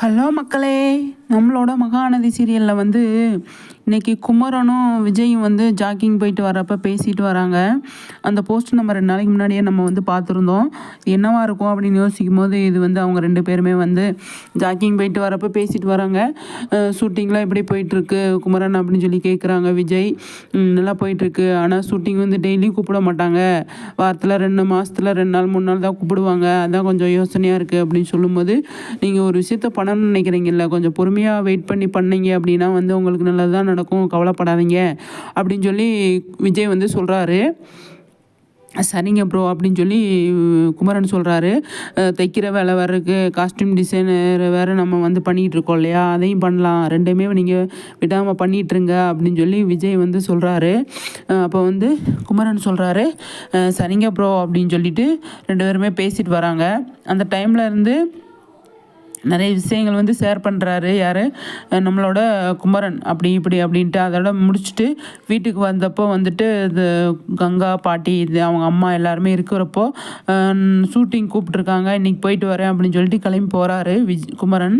Hello மக்களே நம்மளோட மகாநதி சீரியலில் வந்து இன்றைக்கி குமரனும் விஜயும் வந்து ஜாக்கிங் போயிட்டு வரப்போ பேசிட்டு வராங்க. அந்த போஸ்ட் நம்ம ரெண்டு நாளைக்கு முன்னாடியே நம்ம வந்து பார்த்துருந்தோம். என்னவாக இருக்கும் அப்படின்னு யோசிக்கும் போது இது வந்து அவங்க ரெண்டு பேருமே வந்து ஜாக்கிங் போயிட்டு வரப்போ பேசிட்டு வராங்க. ஷூட்டிங்லாம் எப்படி போயிட்டுருக்கு குமரன் அப்படின்னு சொல்லி கேட்குறாங்க விஜய். நல்லா போயிட்டுருக்கு. ஆனால் ஷூட்டிங் வந்து டெய்லியும் கூப்பிட மாட்டாங்க. வாரத்தில் ரெண்டு மாதத்தில் ரெண்டு நாள் மூணு நாள் தான் கூப்பிடுவாங்க. அதான் கொஞ்சம் யோசனையாக இருக்குது அப்படின்னு சொல்லும்போது நீங்கள் ஒரு விஷயத்த பண்ணணும்னு நினைக்கிறீங்கல்ல கொஞ்சம் பொறுமையாக வெயிட் பண்ணி பண்ணீங்க அப்படின்னா வந்து உங்களுக்கு நல்லது தான் நடக்கும் கவலைப்படாதீங்க அப்படின்னு சொல்லி விஜய் வந்து சொல்கிறாரு சரிங்க ப்ரோ அப்படின்னு சொல்லி குமரன் சொல்கிறாரு தைக்கிற வேலை வேறு இருக்குது காஸ்டியூம் டிசைனர் வேறு நம்ம வந்து பண்ணிகிட்டு இருக்கோம் இல்லையா? அதையும் பண்ணலாம் ரெண்டுமே நீங்கள் விடாமல் பண்ணிகிட்ருங்க அப்படின்னு சொல்லி விஜய் வந்து சொல்கிறாரு அப்போ வந்து குமரன் சொல்கிறாரு சரிங்க ப்ரோ அப்படின்னு சொல்லிட்டு ரெண்டு பேருமே பேசிட்டு வராங்க. அந்த டைமில் இருந்து நிறைய விஷயங்கள் வந்து ஷேர் பண்ணுறாரு யார்? நம்மளோட குமரன். அப்படி இப்படி அப்படின்ட்டு அதோட முடிச்சுட்டு வீட்டுக்கு வந்தப்போ வந்துட்டு இது கங்கா பாட்டி இது அவங்க அம்மா எல்லாருமே இருக்கிறப்போ ஷூட்டிங் கூப்பிட்ருக்காங்க இன்றைக்கி போயிட்டு வரேன் அப்படின்னு சொல்லிட்டு கிளம்பி போகிறாரு விஜ் குமரன்.